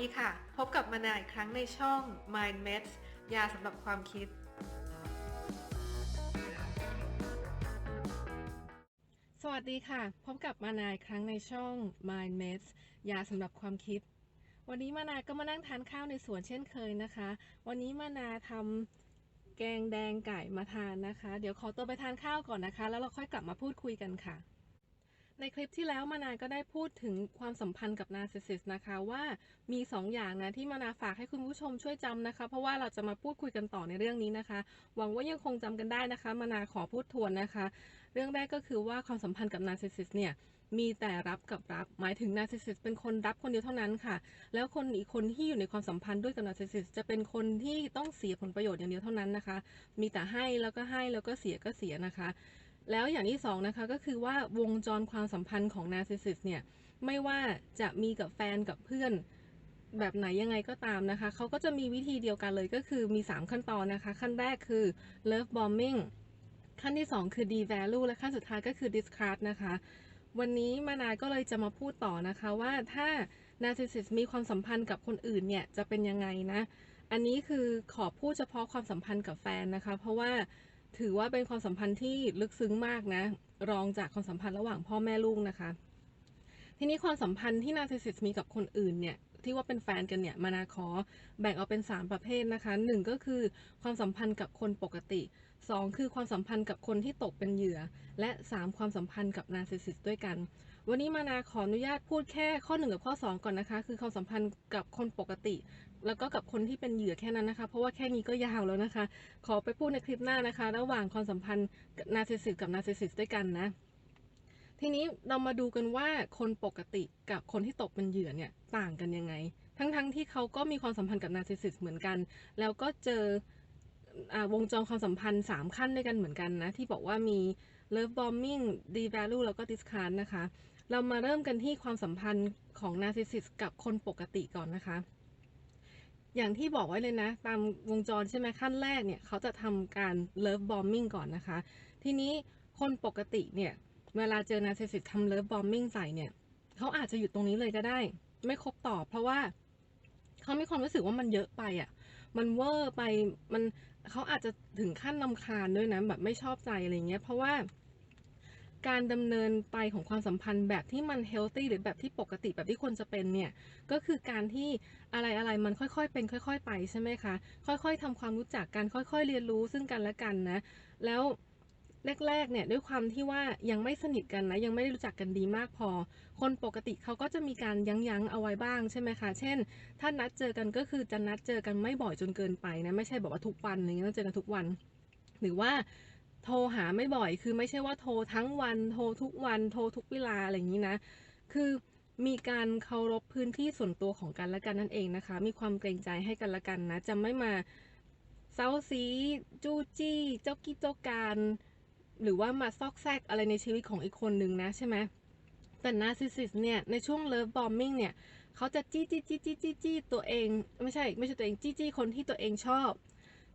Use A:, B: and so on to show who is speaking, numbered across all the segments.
A: ดีค่ะ พบกับมานาอีกครั้งในช่อง Mind Meds ยาสำหรับความคิด สวัสดีค่ะ พบกับมานายครั้งในช่อง Mind Meds ยาสำหรับความคิด วันนี้มานาก็มานั่งทานข้าวในสวนเช่นเคยนะคะ วันนี้มานาทำแกงแดงไก่มาทานนะคะ เดี๋ยวขอตัวไปทานข้าวก่อนนะคะ แล้วเราค่อยกลับมาพูดคุยกันค่ะ ในคลิปที่แล้วมานาก็ได้พูดถึงความสัมพันธ์กับนาร์ซิสซิสนะคะว่ามี2ออย่างนะที่มานาฝากให้คุณผู้ชมช่วยจำนะคะ เพราะว่าเราจะมาพูดคุยกันต่อในเรื่องนี้นะคะ หวังว่ายังคงจำกันได้นะคะมานาขอพูดทวนนะคะ เรื่องแรกก็คือว่าความสัมพันธ์กับนาร์ซิสซิสเนี่ยมีแต่รับกับรับ หมายถึงนาร์ซิสซิสเป็นคนรับคนเดียวเท่านั้นค่ะ แล้วคนอีกคนที่อยู่ในความสัมพันธ์ด้วยกับนาร์ซิสซิสจะเป็นคนที่ต้องเสียผลประโยชน์อย่างเดียวเท่านั้นนะคะ มีแต่ให้แล้วก็ให้แล้วก็เสียก็เสียนะคะ แล้วอย่างที่สองนะคะก็คือว่าวงจรความสัมพันธ์ของนาร์ซิสซิสเนี่ยไม่ว่าจะมีกับแฟนกับเพื่อนแบบไหนยังไงก็ตามนะคะ เขาก็จะมีวิธีเดียวกันเลยก็คือมี 3 ขั้นตอนนะคะ ขั้นแรกคือ love bombing ขั้นที่ 2 คือ devalue และขั้นสุดท้ายก็คือ discard นะคะ วันนี้มานาก็เลยจะมาพูดต่อนะคะว่าถ้า narcissist มีความสัมพันธ์กับคนอื่นเนี่ยจะเป็นยังไงนะ อันนี้คือขอพูดเฉพาะความสัมพันธ์กับแฟนนะคะ เพราะว่า ถือว่าเป็นความสัมพันธ์ที่ลึกซึ้งมากนะ รองจากความสัมพันธ์ระหว่างพ่อแม่ลูกนะคะ ทีนี้ความสัมพันธ์ที่นาซิสิสมีกับคนอื่นเนี่ยที่ว่าเป็นแฟนกันเนี่ยมานาขอแบ่งออกเป็น 3 ประเภทนะคะหนึ่งก็คือความสัมพันธ์กับคนปกติ 2 คือความสัมพันธ์กับคนที่ตกเป็นเหยื่อ และ 3 ความสัมพันธ์กับนาซิสิสด้วยกัน วันนี้มานาขออนุญาตพูดแค่ข้อ 1 กับข้อ 2 ก่อนนะคะ คือความสัมพันธ์กับคนปกติ แล้วก็กับคนที่เป็นเหยื่อแค่นั้นนะคะ เพราะว่าแค่นี้ก็ยาวแล้วนะคะ ขอไปพูดในคลิปหน้านะคะ ระหว่างความสัมพันธ์นาร์ซิสิสกับนาร์ซิสิสด้วยกันนะ ทีนี้เรามาดูกันว่าคนปกติกับคนที่ตกเป็นเหยื่อเนี่ยต่างกันยังไง ทั้งๆทที่เขาก็มีความสัมพันธ์กับนาร์ซิสิสเหมือนกัน แล้วก็เจอวงจรความสัมพันธ์ 3 ขั้นด้วยกันเหมือนกันนะ ที่บอกว่ามี love bombing devalue แล้วก็ discard นะคะ เรามาเริ่มกันที่ความสัมพันธ์ของนาร์ซิสิสกับคนปกติก่อนนะคะ อย่างที่บอกไว้เลยนะ ตามวงจรใช่ไหมขั้นแรกเนี่ยเขาจะทำการ love bombing ก่อนนะคะ ทีนี้คนปกติเนี่ย เวลาเจอนาร์ซิสซิสทำเลิฟบอมบิ้งใส่เนี่ยเขาอาจจะหยุดตรงนี้เลยก็ได้ ไม่ครบตอบเพราะว่าเขามีความรู้สึกว่ามันเยอะไปอะ มันเวอร์ไปมันเขาอาจจะถึงขั้นนำคาญด้วยนะแบบไม่ชอบใจอะไรเงี้ยเพราะว่า การดำเนินไปของความสัมพันธ์แบบที่มันเฮลตี้หรือแบบที่ปกติแบบที่ควรจะเป็นเนี่ยก็คือการที่อะไรอะไรมันค่อยๆ เป็น ค่อย ๆ ไปใช่ไหมคะ ค่อยๆทำความรู้จักกันค่อย ๆ เรียนรู้ซึ่งกันและกันนะ แล้วแรกๆเนี่ยด้วยความที่ว่ายังไม่สนิทกันนะยังไม่ได้รู้จักกันดีมากพอ คนปกติเขาก็จะมีการยั้งยั้งเอาไว้บ้างใช่ไหมคะ เช่น ถ้านัดเจอกันก็คือจะนัดเจอกันไม่บ่อยจนเกินไปนะไม่ใช่แบบว่าทุกวันอะไรเงี้ยต้องเจอกันทุกวัน หรือว่า โทรหาไม่บ่อยคือไม่ใช่ว่าโทรทั้งวัน โทรทุกวันโทรทุกเวลาอะไรอย่างนี้นะ คือมีการเคารพพื้นที่ส่วนตัวของกันและกันนั่นเองนะคะ มีความเกรงใจให้กันและกันนะ จะไม่มาเซาซีจู้จี้เจ้ากี้เจ้าการ หรือว่ามาซอกแซกอะไรในชีวิตของอีกคนนึงนะใช่ไหมแต่นาซิสซิสเนี่ยในช่วงเลิฟบอมบิงเนี่ยเขาจะจี้จี้จี้จี้จี้ตัวเอง ไม่ใช่ ไม่ใช่ตัวเองจี้จี้คนที่ตัวเองชอบ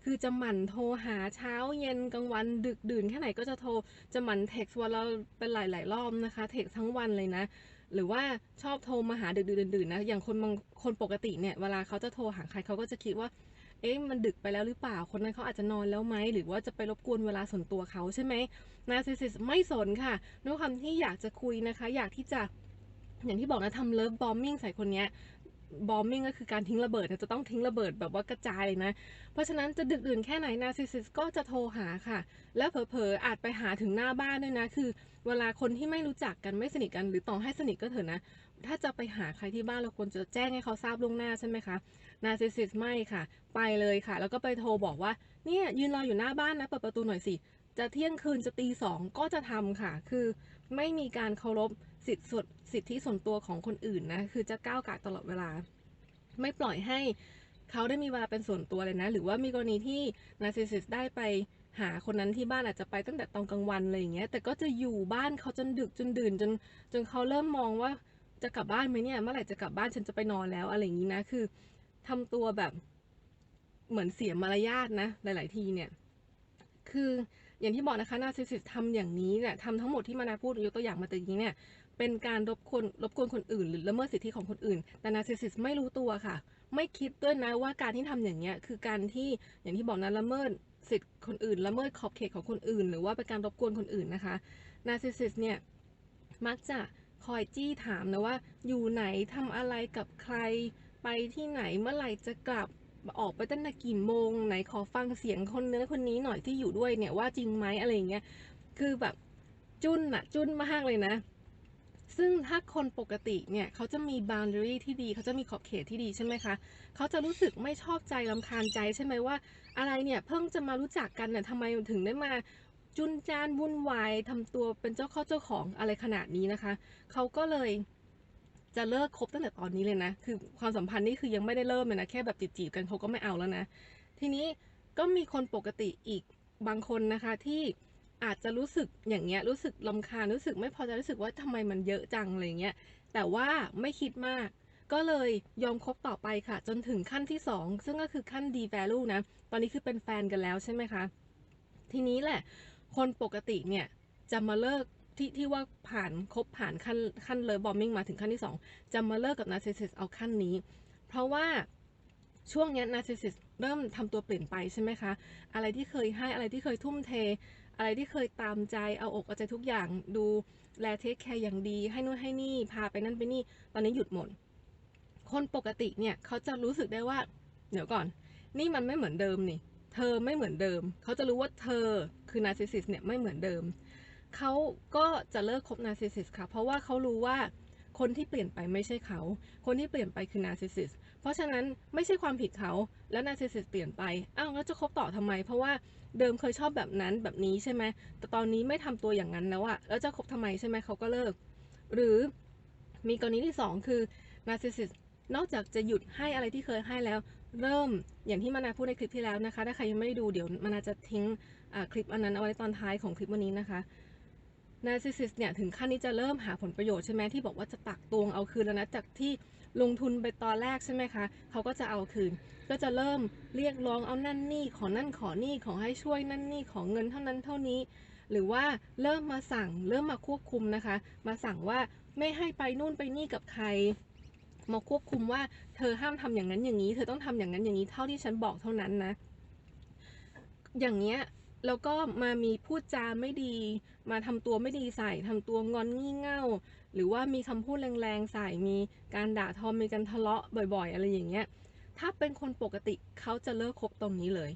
A: คือจะหมั่นโทรหาเช้าเย็นกลางวันดึกดื่นแค่ไหนก็จะโทร จะหมั่นเท็กซ์วันละเป็นหลาย ๆ รอบนะคะ เท็กซ์ทั้งวันเลยนะ หรือว่าชอบโทรมาหาดึกดื่นๆนะ อย่างคนบางคนปกติเนี่ยเวลาเขาจะโทรหาใครเขาก็จะคิดว่า เอ๊ะมันดึกไปแล้วหรือเปล่า คนนั้นเขาอาจจะนอนแล้วไหม หรือว่าจะไปรบกวนเวลาส่วนตัวเขาใช่ไหมนาซิสิสไม่สนค่ะด้วยความที่อยากจะคุยนะคะ อยากที่จะอย่างที่บอกนะทำเลิฟบอมบิ้งใส่คนเนี้ย บอมบิงก็คือการทิ้งระเบิดเนี่ยจะต้องทิ้งระเบิดแบบว่ากระจายเลยนะ เพราะฉะนั้นจะดึกดื่นแค่ไหนนาซิสก็จะโทรหาค่ะ แล้วเผลอๆอาจไปหาถึงหน้าบ้านด้วยนะ คือ เวลาคนที่ไม่รู้จักกันไม่สนิทกันหรือต่อให้สนิทก็เถอะนะ ถ้าจะไปหาใครที่บ้านเราควรจะแจ้งให้เขาทราบล่วงหน้าใช่ไหมคะนาซิสไม่ค่ะ ไปเลยค่ะ แล้วก็ไปโทรบอกว่าเนี่ยยืนรออยู่หน้าบ้านนะเปิดประตูหน่อยสิจะเที่ยงคืนจะตีสองก็จะทำค่ะ คือไม่มีการเคารพสิทธิส่วนสิทธิส่วนตัวของคนอื่นนะ คือจะก้าวกายตลอดเวลา ไม่ปล่อยให้เขาได้มีเวลาเป็นส่วนตัวเลยนะ หรือว่ามีกรณีที่นาร์ซิสซิสได้ไปหาคนนั้นที่บ้านอาจจะไปตั้งแต่ตอนกลางวันอะไรอย่างเงี้ย แต่ก็จะอยู่บ้านเขาจนดึกจนดื่นจนจนเขาเริ่มมองว่าจะกลับบ้านไหมเนี่ยเมื่อไหร่จะกลับบ้านฉันจะไปนอนแล้วอะไรอย่างนี้นะ คือทำตัวแบบเหมือนเสียมารยาทนะ หลาย ๆ ทีเนี่ย คืออย่างที่บอกนะคะนาซิสซิสทำอย่างนี้เนี่ยทำทั้งหมดที่มานาพูดยกตัวอย่างมาตะกี้เนี่ย เป็นการรบกวนรบกวนคนอื่น หรือละเมิดสิทธิของคนอื่น แต่นาร์ซิสซิสไม่รู้ตัวค่ะ ไม่คิดด้วยนะว่าการที่ทำอย่างเงี้ยคือการที่อย่างที่บอกนะละเมิดสิทธิคนอื่น ละเมิดขอบเขตของคนอื่น หรือว่าเป็นการรบกวนคนอื่นนะคะนาร์ซิสซิสเนี่ยมักจะคอยจี้ถามนะว่าอยู่ไหนทำอะไรกับใคร ไปที่ไหนเมื่อไหร่จะกลับออกไปตั้งแต่กี่โมงไหนขอฟังเสียงคนเนื้อคนนี้หน่อยที่อยู่ด้วยเนี่ยว่าจริงไหมอะไรอย่างเงี้ยคือแบบจุนอะจุนมากเลยนะ ซึ่งถ้าคนปกติเนี่ยเขาจะมี boundary ที่ดีเขาจะมีขอบเขตที่ดีใช่ไหมคะเขาจะรู้สึกไม่ชอบใจลำคาญใจใช่ไหมว่า อะไรเนี่ยเพิ่งจะมารู้จักกันน่ะทำไมถึงได้มาจุนจานวุ่นวายทำตัวเป็นเจ้าข้าเจ้าของอะไรขนาดนี้นะคะเขาก็เลยจะเลิกคบตั้งแต่ตอนนี้เลยนะ คือความสัมพันธ์นี่คือยังไม่ได้เริ่มเลยนะ แค่แบบจีบๆกันเขาก็ไม่เอาแล้วนะ ทีนี้ก็มีคนปกติอีกบางคนนะคะที่ อาจจะรู้สึกอย่างเงี้ยรู้สึกลำคาญรู้สึกไม่พอใจรู้สึกว่าทำไมมันเยอะจังอะไรเงี้ยแต่ว่าไม่คิดมาก ก็เลยยอมคบต่อไปค่ะ จนถึงขั้นที่ 2 ซึ่งก็คือขั้น D value นะ ตอนนี้คือเป็นแฟนกันแล้วใช่ไหมคะ ทีนี้แหละ คนปกติเนี่ยจะมาเลิกที่ที่ว่าผ่านคบผ่านขั้นขั้นเลิฟบอมบิ้งมาถึงขั้นที่ 2 จะมาเลิกกับนาร์ซิสซิสเอาขั้นนี้ เพราะว่าช่วงเนี้นาร์ซิสซิสเริ่มทำตัวเปลี่ยนไปใช่ไหมคะ อะไรที่เคยให้อะไรที่เคยทุ่มเท อะไรที่เคยตามใจเอาอกเอาใจทุกอย่างดูแลเทคแคร์อย่างดี ให้นู่นให้นี่พาไปนั่นไปนี่ ตอนนี้หยุดหมด คนปกติเนี่ยเขาจะรู้สึกได้ว่า เดี๋ยวก่อน นี่มันไม่เหมือนเดิมนี่ เธอไม่เหมือนเดิม เขาจะรู้ว่าเธอคือนาร์ซิสซิสเนี่ยไม่เหมือนเดิม เขาก็จะเลิกคบนาร์ซิสซิสค่ะ เพราะว่าเขารู้ว่าคนที่เปลี่ยนไปไม่ใช่เขา คนที่เปลี่ยนไปคือนาร์ซิสซิส เพราะฉะนั้นไม่ใช่ความผิดเขาแล้วนาซิสิสเปลี่ยนไปอ้าวแล้วจะคบต่อทำไม เพราะว่าเดิมเคยชอบแบบนั้นแบบนี้ใช่ไหมแต่ตอนนี้ไม่ทำตัวอย่างนั้นแล้วอะแล้วจะคบทำไมใช่ไหมเขาก็เลิก หรือมีกรณีที่ 2 คือนาซิสซิสนอกจากจะหยุดให้อะไรที่เคยให้แล้ว เริ่มอย่างที่มานาพูดในคลิปที่แล้วนะคะ ถ้าใครยังไม่ได้ดูเดี๋ยวมานาจะทิ้งคลิปอันนั้นเอาไว้ตอนท้ายของคลิปวันนี้นะคะ นาร์ซิสซิสเนี่ยถึงขั้นนี้จะเริ่มหาผลประโยชน์ใช่ไหมที่บอกว่าจะตักตวงเอาคืนแล้วนะจากที่ลงทุนไปตอนแรกใช่ไหมคะเขาก็จะเอาคืน ก็จะเริ่มเรียกร้องเอานั่นนี่ขอนั่นขอนี่ขอให้ช่วยนั่นนี่ขอเงินเท่านั้นเท่านี้ หรือว่าเริ่มมาสั่งเริ่มมาควบคุมนะคะ มาสั่งว่าไม่ให้ไปนู่นไปนี่กับใคร มาควบคุมว่าเธอห้ามทำอย่างนั้นอย่างนี้ เธอต้องทำอย่างนั้นอย่างนี้เท่าที่ฉันบอกเท่านั้นนะ อย่างเงี้ย แล้วก็มามีพูดจาไม่ดี มาทำตัวไม่ดีใส่ทำตัวงอนงี่เง่า หรือว่ามีคำพูดแรงๆใส่มีการด่าทอมีการทะเลาะบ่อย ๆ อะไรอย่างเงี้ย ถ้าเป็นคนปกติเขาจะเลิกคบตรงนี้เลย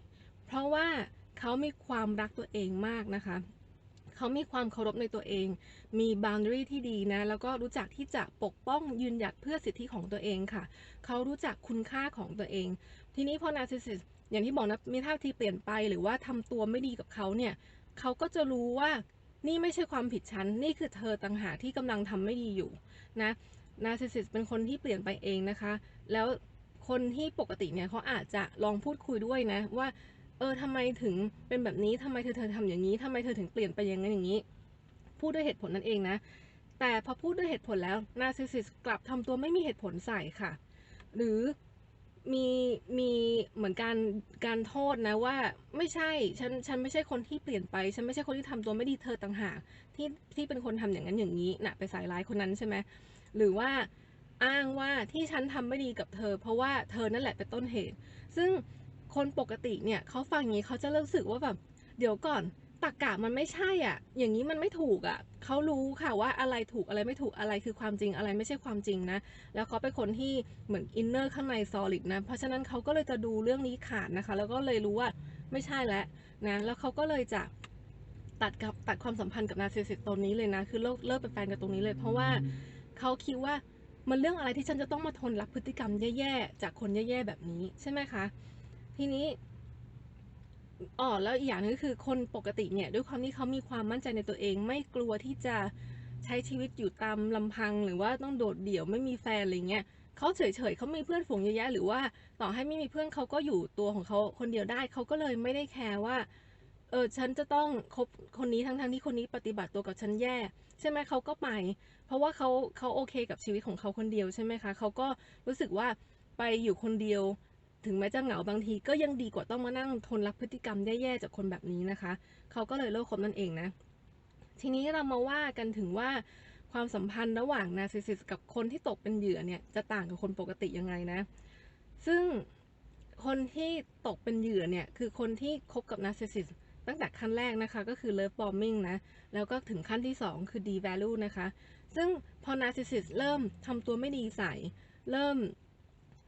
A: เพราะว่าเขามีความรักตัวเองมากนะคะเขามีความเคารพในตัวเอง มี boundary ที่ดีนะ แล้วก็รู้จักที่จะปกป้องยืนหยัดเพื่อสิทธิของตัวเองค่ะ เขารู้จักคุณค่าของตัวเอง ทีนี้พอ narcissist อย่างที่บอกนะมีท่าทีเปลี่ยนไปหรือว่าทำตัวไม่ดีกับเขาเนี่ยเขาก็จะรู้ว่านี่ไม่ใช่ความผิดฉัน นี่คือเธอต่างหากที่กำลังทำไม่ดีอยู่นะ narcissist เป็นคนที่เปลี่ยนไปเองนะคะ แล้วคนที่ปกติเนี่ยเขาอาจจะลองพูดคุยด้วยนะว่า เออทำไมถึงเป็นแบบนี้ทำไมเธอเธอทำอย่างนี้ทำไมเธอถึงเปลี่ยนไปอย่างนั้นอย่างนี้ พูดด้วยเหตุผลนั่นเองนะ แต่พอพูดด้วยเหตุผลแล้ว narcissist กลับทำตัวไม่มีเหตุผลใส่ค่ะ หรือ มีมีเหมือนการการโทษนะว่าไม่ใช่ฉันฉันไม่ใช่คนที่เปลี่ยนไป ฉันไม่ใช่คนที่ทำตัวไม่ดีเธอต่างหากที่ที่เป็นคนทำอย่างนั้นอย่างนี้นะไปใส่ร้ายคนนั้นใช่ไหมหรือว่าอ้างว่าที่ฉันทำไม่ดีกับเธอ เพราะว่าเธอนั่นแหละเป็นต้นเหตุ ซึ่งคนปกติเนี่ยเขาฟังอย่างนี้เขาจะรู้สึกว่าแบบเดี๋ยวก่อน ตักกะมันไม่ใช่อะ อย่างนี้มันไม่ถูกอะเขารู้ค่ะว่าอะไรถูกอะไรไม่ถูกอะไรคือความจริงอะไรไม่ใช่ความจริงนะ แล้วเขาเป็นคนที่เหมือนอินเนอร์ข้างในซอลิดนะ เพราะฉะนั้นเขาก็เลยจะดูเรื่องนี้ขาดนะคะ แล้วก็เลยรู้ว่าไม่ใช่แล้วนะ แล้วเขาก็เลยจะตัดกับตัดความสัมพันธ์กับนาซิสซิสตรงนี้เลยนะ คือเลิกเลิกเป็นแฟนกันตรงนี้เลย เพราะว่าเขาคิดว่ามันเรื่องอะไรที่ฉันจะต้องมาทนรับพฤติกรรมแย่ๆจากคนแย่ๆแบบนี้ใช่ไหมคะ ทีนี้ อ๋อแล้วอีกอย่างนึงก็คือคนปกติเนี่ยด้วยความที่เขามีความมั่นใจในตัวเอง ไม่กลัวที่จะใช้ชีวิตอยู่ตามลำพัง หรือว่าต้องโดดเดี่ยวไม่มีแฟนอะไรเงี้ยเขาเฉยๆเขามีเพื่อนฝูงเยอะแยะหรือว่าต่อให้ไม่มีเพื่อนเขาก็อยู่ตัวของเขาคนเดียวได้เขาก็เลยไม่ได้แคร์ว่าเออฉันจะต้องคบคนนี้ทั้งๆที่คนนี้ปฏิบัติตัวกับฉันแย่ ใช่ไหมเขาก็ไป เพราะว่าเขาเขาโอเคกับชีวิตของเขาคนเดียวใช่ไหมคะเขาก็รู้สึกว่าไปอยู่คนเดียว ถึงแม้จะเหงาบางทีก็ยังดีกว่าต้องมานั่งทนรับพฤติกรรมแย่ๆจากคนแบบนี้นะคะ เขาก็เลยเลิกคบนั่นเองนะ ทีนี้เรามาว่ากันถึงว่าความสัมพันธ์ระหว่างนาซิสิสกับคนที่ตกเป็นเหยื่อเนี่ยจะต่างกับคนปกติยังไงนะ ซึ่งคนที่ตกเป็นเหยื่อเนี่ยคือคนที่คบกับนาซิสิสตั้งแต่ขั้นแรกนะคะก็คือ love bombing นะ แล้วก็ถึงขั้นที่ 2 คือ devalue นะคะ ซึ่งพอนาซิสิสเริ่มทำตัวไม่ดีใส่ เริ่ม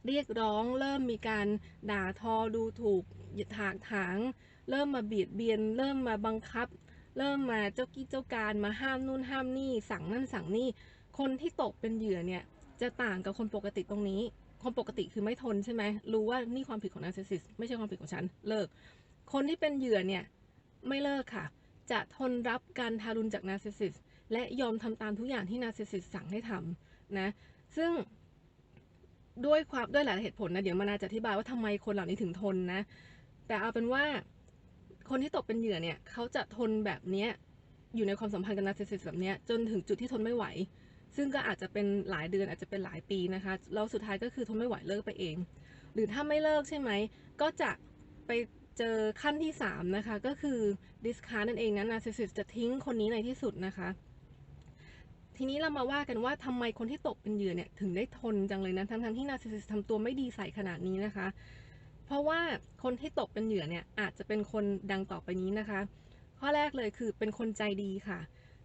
A: เรียกร้อง เริ่มมีการด่าทอดูถูกถากถาง เริ่มมาเบียดเบียน เริ่มมาบังคับ เริ่มมาเจ้ากี้เจ้าการมาห้ามนู่นห้ามนี่ สั่งนั่นสั่งนี่ คนที่ตกเป็นเหยื่อเนี่ยจะต่างกับคนปกติตรงนี้ คนปกติคือไม่ทนใช่ไหมรู้ว่านี่ความผิดของนาร์ซิสซิสไม่ใช่ความผิดของฉันเลิก คนที่เป็นเหยื่อเนี่ยไม่เลิกค่ะ จะทนรับการทารุณจากนาร์ซิสซิสและยอมทำตามทุกอย่างที่นาร์ซิสซิสสั่งให้ทำนะ ซึ่ง ด้วยความด้วยหลายเหตุผลนะ เดี๋ยวมานาจะอธิบายว่าทำไมคนเหล่านี้ถึงทนนะ แต่เอาเป็นว่าคนที่ตกเป็นเหยื่อเนี่ยเขาจะทนแบบเนี้ยอยู่ในความสัมพันธ์กับนาร์ซิสซิสแบบเนี้ยจนถึงจุดที่ทนไม่ไหว ซึ่งก็อาจจะเป็นหลายเดือนอาจจะเป็นหลายปีนะคะแล้วสุดท้ายก็คือทนไม่ไหวเลิกไปเอง หรือถ้าไม่เลิกใช่ไหมก็จะไปเจอขั้นที่3นะคะก็คือ discard นั่นเองนะ narcissist จะทิ้งคนนี้ในที่สุดนะคะ ทีนี้เรามาว่ากันว่าทำไมคนที่ตกเป็นเหยื่อเนี่ยถึงได้ทนจังเลยนะทั้งๆที่ narcissist ทำตัวไม่ดีใส่ขนาดนี้นะคะ เพราะว่าคนที่ตกเป็นเหยื่อเนี่ยอาจจะเป็นคนดังต่อไปนี้นะคะ ข้อแรกเลยคือเป็นคนใจดีค่ะ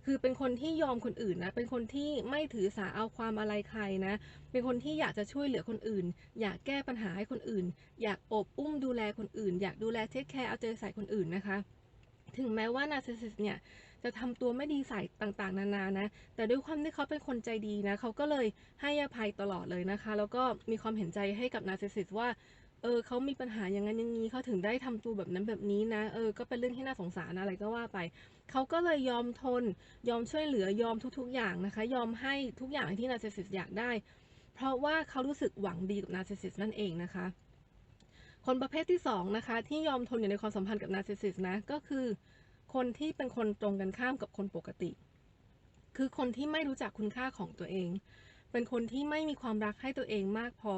A: คือเป็นคนที่ยอมคนอื่นนะเป็นคนที่ไม่ถือสาเอาความอะไรใครนะ เป็นคนที่อยากจะช่วยเหลือคนอื่น อยากแก้ปัญหาให้คนอื่น อยากอบอุ้มดูแลคนอื่น อยากดูแลเทคแคร์เอาใจใส่คนอื่นนะคะ ถึงแม้ว่านาซิสซิสเนี่ย จะทำตัวไม่ดีใส่ต่างๆ นานานะ แต่ด้วยความที่เขาเป็นคนใจดีนะเขาก็เลยให้อภัยตลอดเลยนะคะ แล้วก็มีความเห็นใจให้กับนาร์ซิสซิสว่าเออเขามีปัญหาอย่างนั้นอย่างนี้เขาถึงได้ทำตัวแบบนั้นแบบนี้นะ เออ ก็เป็นเรื่องที่น่าสงสารอะไรก็ว่าไป เขาก็เลยยอมทน ยอมช่วยเหลือยอมทุก ๆ อย่างนะคะ ยอมให้ทุกอย่างที่นาร์ซิสซิสอยากได้ เพราะว่าเขารู้สึกหวังดีกับนาร์ซิสซิสนั่นเองนะคะ คนประเภทที่2นะคะที่ยอมทนอยู่ในความสัมพันธ์กับนาร์ซิสซิสนะก็คือ คนที่เป็นคนตรงกันข้ามกับคนปกติ คือคนที่ไม่รู้จักคุณค่าของตัวเอง เป็นคนที่ไม่มีความรักให้ตัวเองมากพอ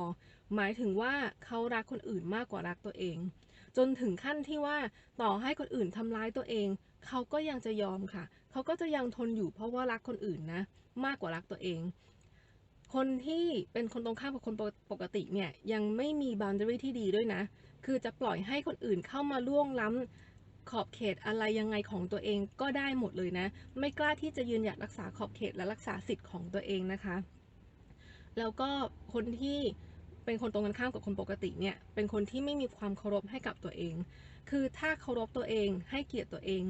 A: หมายถึงว่าเขารักคนอื่นมากกว่ารักตัวเอง จนถึงขั้นที่ว่าต่อให้คนอื่นทำร้ายตัวเอง เขาก็ยังจะยอมค่ะ เขาก็จะยังทนอยู่เพราะว่ารักคนอื่นนะ มากกว่ารักตัวเองคนที่เป็นคนตรงข้ามกับคนปกติเนี่ยยังไม่มี boundary ที่ดีด้วยนะ คือจะปล่อยให้คนอื่นเข้ามาล่วงล้ำ ขอบเขตอะไรยังไงของตัวเองก็ได้หมดเลยนะ ไม่กล้าที่จะยืนหยัดรักษาขอบเขตและรักษาสิทธิ์ของตัวเองนะคะ แล้วก็คนที่เป็นคนตรงกันข้ามกับคนปกติเนี่ย เป็นคนที่ไม่มีความเคารพให้กับตัวเอง คือถ้าเคารพตัวเองให้เกียรติตัวเอง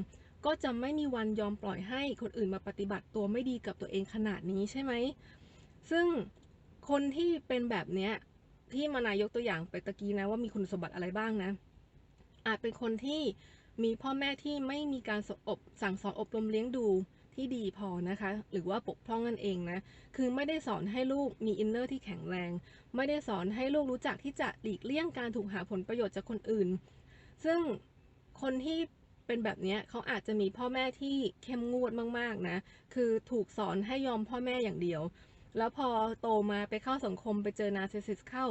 A: ก็จะไม่มีวันยอมปล่อยให้คนอื่นมาปฏิบัติตัวไม่ดีกับตัวเองขนาดนี้ใช่ไหม ซึ่งคนที่เป็นแบบเนี้ยที่มานายกตัวอย่างไปตะกี้นะว่ามีคุณสมบัติอะไรบ้างนะ อาจเป็นคนที่ มีพ่อแม่ที่ไม่มีการสอบสั่งสอนอบรมเลี้ยงดูที่ดีพอนะคะ หรือว่าปกพร่องนั่นเองนะ คือไม่ได้สอนให้ลูกมีอินเนอร์ที่แข็งแรง ไม่ได้สอนให้ลูกรู้จักที่จะหลีกเลี่ยงการถูกหาผลประโยชน์จากคนอื่น ซึ่งคนที่เป็นแบบนี้เขาอาจจะมีพ่อแม่ที่เข้มงวดมากๆนะ คือถูกสอนให้ยอมพ่อแม่อย่างเดียว แล้วพอโตมาไปเข้าสังคมไปเจอนาร์ซิสซิสเข้า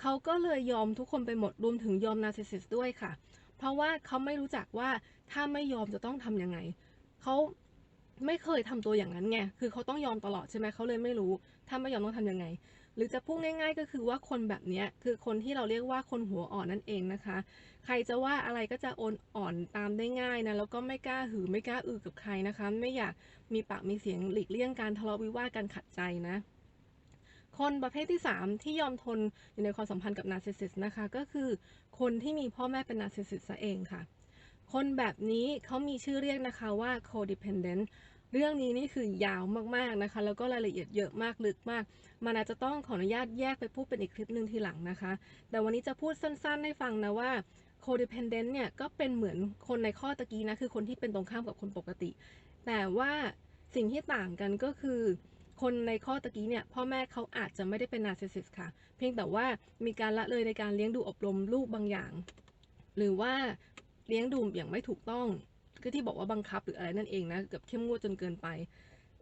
A: เขาก็เลยยอมทุกคนไปหมดรวมถึงยอมนาร์ซิสซิสด้วยค่ะเพราะว่าเขาไม่รู้จักว่าถ้าไม่ยอมจะต้องทำยังไงเขาไม่เคยทำตัวอย่างนั้นไงคือเขาต้องยอมตลอดใช่ไหมเขาเลยไม่รู้ ถ้าไม่ยอมต้องทำยังไง หรือจะพูดง่าย ๆ ก็คือว่าคนแบบนี้คือคนที่เราเรียกว่าคนหัวอ่อนนั่นเองนะคะ ใครจะว่าอะไรก็จะโอนอ่อนตามได้ง่ายนะแล้วก็ไม่กล้าหือไม่กล้าอือกับใครนะคะ ไม่อยากมีปากมีเสียงหลีกเลี่ยงการทะเลาะวิวาทกันขัดใจนะ คนประเภทที่ 3 ที่ยอมทนอยู่ในความสัมพันธ์กับนาร์ซิสซิสนะคะ ก็คือคนที่มีพ่อแม่เป็นนาร์ซิสซิสซะเองค่ะ คนแบบนี้เขามีชื่อเรียกนะคะว่า codependent เรื่องนี้นี่คือยาวมากๆนะคะ แล้วก็รายละเอียดเยอะมากลึกมาก มันอาจจะต้องขออนุญาตแยกไปพูดเป็นอีกคลิปหนึ่งทีหลังนะคะ แต่วันนี้จะพูดสั้นๆให้ฟังนะว่า codependent เนี่ยก็เป็นเหมือนคนในข้อตะกี้นะ คือคนที่เป็นตรงข้ามกับคนปกติ แต่ว่าสิ่งที่ต่างกันก็คือ คนในข้อตะกี้เนี่ยพ่อแม่เขาอาจจะไม่ได้เป็นนาร์ซิสซิสค่ะ เพียงแต่ว่ามีการละเลยในการเลี้ยงดูอบรมลูกบางอย่าง หรือว่าเลี้ยงดูอย่างไม่ถูกต้องก็ที่บอกว่าบังคับหรืออะไรนั่นเองนะเกือบเข้มงวดจนเกินไป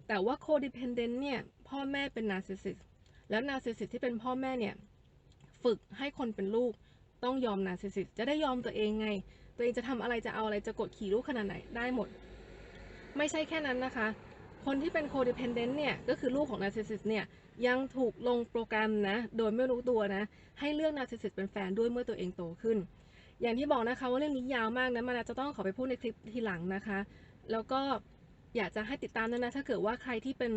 A: แต่ว่า codependent เนี่ยพ่อแม่เป็นนาร์ซิสซิสแล้วนาร์ซิสซิสที่เป็นพ่อแม่เนี่ยฝึกให้คนเป็นลูกต้องยอมนาร์ซิสซิสจะได้ยอมตัวเองไง ตัวเองจะทำอะไรจะเอาอะไรจะกดขี่ลูกขนาดไหนได้หมด ไม่ใช่แค่นั้นนะคะ คนที่เป็น codependent เนี่ยก็คือลูกของ narcissist เนี่ยยังถูกลงโปรแกรมนะ โดยไม่รู้ตัวนะ ให้เลือก narcissist เป็นแฟนด้วยเมื่อตัวเองโตขึ้น อย่างที่บอกนะคะว่าเรื่องนี้ยาวมากนะมันอาจจะต้องขอไปพูดในคลิปทีหลังนะคะ แล้วก็อยากจะให้ติดตามด้วยนะถ้าเกิดว่าใครที่เป็น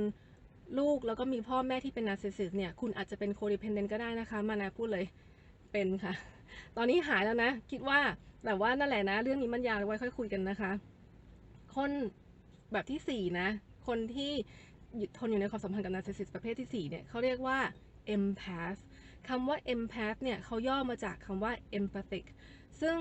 A: ลูกแล้วก็มีพ่อแม่ที่เป็น narcissist เนี่ยคุณอาจจะเป็น codependent ก็ได้นะคะ มานาพูดเลยเป็นค่ะ ตอนนี้หายแล้วนะ คิดว่าแต่ว่านั่นแหละนะ เรื่องนี้มันยาวไว้ค่อยคุยกันนะคะ คนแบบที่สี่นะ คนที่ทนอยู่ในความสัมพันธ์กับ narcissist ประเภทที่สี่เนี่ยเขาเรียกว่า empath คำว่า empath เนี่ยเขาย่อมาจากคำว่า empathic ซึ่ง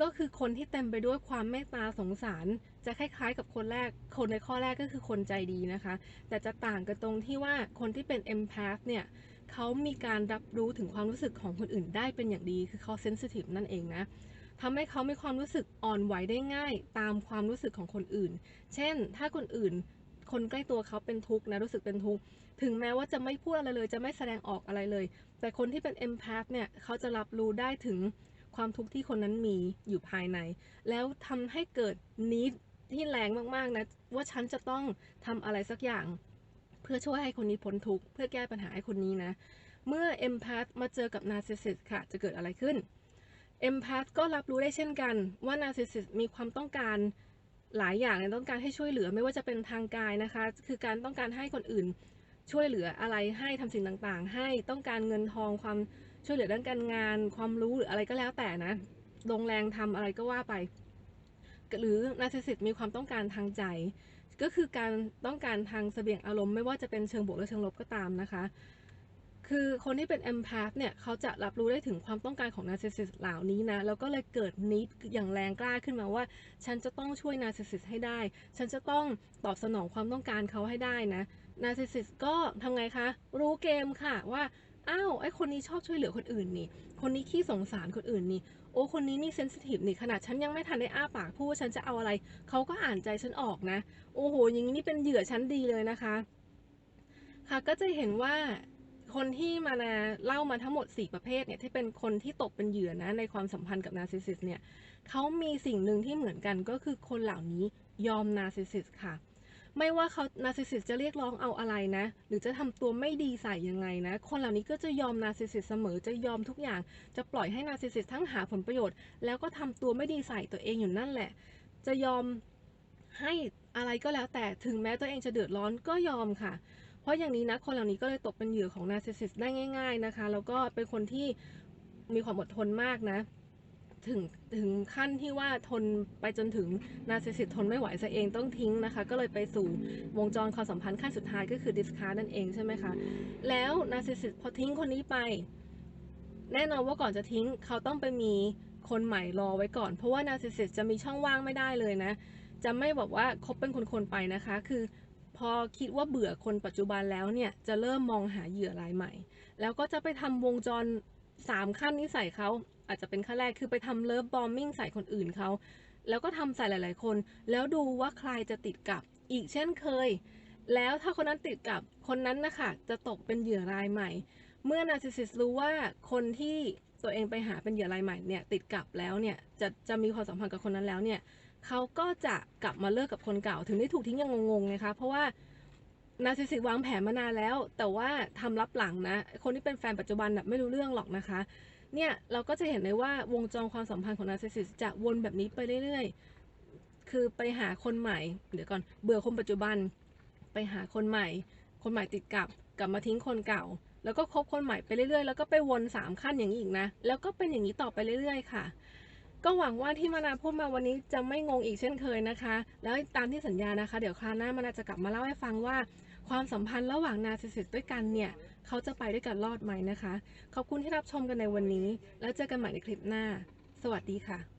A: ก็คือคนที่เต็มไปด้วยความเมตตาสงสาร จะคล้ายๆ กับคนแรก คนในข้อแรกก็คือคนใจดีนะคะ แต่จะต่างกันตรงที่ว่าคนที่เป็น empath เนี่ยเขามีการรับรู้ถึงความรู้สึกของคนอื่นได้เป็นอย่างดี คือเขา sensitive นั่นเองนะ ทำให้เขามีความรู้สึกอ่อนไหวได้ง่าย ตามความรู้สึกของคนอื่น เช่น ถ้าคนอื่น คนใกล้ตัวเขาเป็นทุกข์นะรู้สึกเป็นทุกข์ถึงแม้ว่าจะไม่พูดอะไรเลย จะไม่แสดงออกอะไรเลย แต่คนที่เป็น empath เนี่ยเขาจะรับรู้ได้ถึงความทุกข์ที่คนนั้นมีอยู่ภายใน แล้วทำให้เกิดนิดที่แรงมากๆนะว่าฉันจะต้องทำอะไรสักอย่าง เพื่อช่วยให้คนนี้พ้นทุกข์เพื่อแก้ปัญหาให้คนนี้นะ เมื่อ empath มาเจอกับ narcissist ค่ะจะเกิดอะไรขึ้น empath ก็รับรู้ได้เช่นกันว่า narcissist มีความต้องการหลายอย่างต้องการให้ช่วยเหลือไม่ว่าจะเป็นทางกายนะคะ คือการต้องการให้คนอื่นช่วยเหลืออะไรให้ทำสิ่งต่างๆ ให้ต้องการเงินทองความช่วยเหลือด้านการงาน ความรู้หรืออะไรก็แล้วแต่นะลงแรงทำอะไรก็ว่าไป หรือ narcissist มีความต้องการทางใจ ก็คือการต้องการทางเสบียงอารมณ์ไม่ว่าจะเป็นเชิงบวกหรือเชิงลบก็ตามนะคะ คือคนที่เป็น empath เนี่ยเขาจะรับรู้ได้ถึงความต้องการของ narcissist เหล่านี้นะ แล้วก็เลยเกิดนิดอย่างแรงกล้าขึ้นมาว่า ฉันจะต้องช่วย narcissist ให้ได้ ฉันจะต้องตอบสนองความต้องการเขาให้ได้นะ narcissist ก็ทำไงคะ รู้เกมค่ะว่าอ้าวไอคนนี้ชอบช่วยเหลือคนอื่นนี่ คนนี้ขี้สงสารคนอื่นนี่ โอ้คนนี้นี่เซนซิทีฟนี่ขนาดฉันยังไม่ทันได้อ้าปากพูดว่าฉันจะเอาอะไร เขาก็อ่านใจฉันออกนะ โอ้โห อย่างนี้นี่เป็นเหยื่อชั้นดีเลยนะคะ ค่ะก็จะเห็นว่า คนที่มานาเล่ามาทั้งหมด 4 ประเภทเนี่ยที่เป็นคนที่ตกเป็นเหยื่อนะในความสัมพันธ์กับนาร์ซิสซิสเนี่ยเขามีสิ่งหนึ่งที่เหมือนกันก็คือคนเหล่านี้ยอมนาร์ซิสซิสค่ะ ไม่ว่าเขานาร์ซิสซิสจะเรียกร้องเอาอะไรนะ หรือจะทำตัวไม่ดีใส่ยังไงนะ คนเหล่านี้ก็จะยอมนาร์ซิสซิสเสมอจะยอมทุกอย่าง จะปล่อยให้นาร์ซิสซิสทั้งหาผลประโยชน์ แล้วก็ทำตัวไม่ดีใส่ตัวเองอยู่นั่นแหละ จะยอมให้อะไรก็แล้วแต่ถึงแม้ตัวเองจะเดือดร้อนก็ยอมค่ะ เพราะอย่างนี้นะคนเหล่านี้ก็เลยตกเป็นเหยื่อของนาร์ซิสซิสได้ง่าย ๆนะคะ แล้วก็เป็นคนที่มีความอดทนมากนะ ถึงถึงขั้นที่ว่าทนไปจนถึงนาร์ซิสซิสทนไม่ไหวซะเองต้องทิ้งนะคะ ก็เลยไปสู่วงจรความสัมพันธ์ขั้นสุดท้ายก็คือดิสคาร์นั่นเองใช่ไหมคะ แล้วนาร์ซิสซิสพอทิ้งคนนี้ไป แน่นอนว่าก่อนจะทิ้งเขาต้องไปมีคนใหม่รอไว้ก่อน เพราะว่านาร์ซิสซิสจะมีช่องว่างไม่ได้เลยนะ จะไม่บอกว่าคบเป็นคนๆไปนะคะ คือ พอคิดว่าเบื่อคนปัจจุบันแล้วเนี่ยจะเริ่มมองหาเหยื่อรายใหม่ แล้วก็จะไปทำวงจร3ขั้นนี้ใส่เขาอาจจะเป็นขั้นแรกคือไปทำเลิฟบอมมิ่งใส่คนอื่นเขาแล้วก็ทำใส่หลาย ๆ คน แล้วดูว่าใครจะติดกับอีกเช่นเคย แล้วถ้าคนนั้นติดกับคนนั้นนะคะจะตกเป็นเหยื่อรายใหม่ เมื่อนาร์ซิสซิสรู้ว่าคนที่ตัวเองไปหาเป็นเหยื่อรายใหม่เนี่ยติดกับแล้วเนี่ยจะจะมีความสัมพันธ์กับคนนั้นแล้วเนี่ย เขาก็จะกลับมาเลิกกับคนเก่า ถึงได้ถูกทิ้งยังงงๆไงคะเพราะว่านาซิสิสวางแผนมานานแล้ว แต่ว่าทำรับหลังนะ คนที่เป็นแฟนปัจจุบันนะไม่รู้เรื่องหรอกนะคะ เนี่ยเราก็จะเห็นเลยว่าวงจรความสัมพันธ์ของนาซิสิสจะวนแบบนี้ไปเรื่อยๆ คือไปหาคนใหม่ เดี๋ยวก่อนเบื่อคนปัจจุบัน ไปหาคนใหม่ คนใหม่ติดกับกลับมาทิ้งคนเก่า แล้วก็คบคนใหม่ไปเรื่อยๆ แล้วก็ไปวนสามขั้นอย่างนี้อีกนะ แล้วก็เป็นอย่างนี้ต่อไปเรื่อย ๆ ค่ะ ก็หวังว่าที่มานาพูดมาวันนี้จะไม่งงอีกเช่นเคยนะคะ แล้วตามที่สัญญานะคะ เดี๋ยวคราวหน้ามานาจะกลับมาเล่าให้ฟังว่า ความสัมพันธ์ระหว่างนาซิสิสด้วยกันเนี่ย เขาจะไปด้วยกันรอดไหมนะคะ ขอบคุณที่รับชมกันในวันนี้ แล้วเจอกันใหม่ในคลิปหน้า สวัสดีค่ะ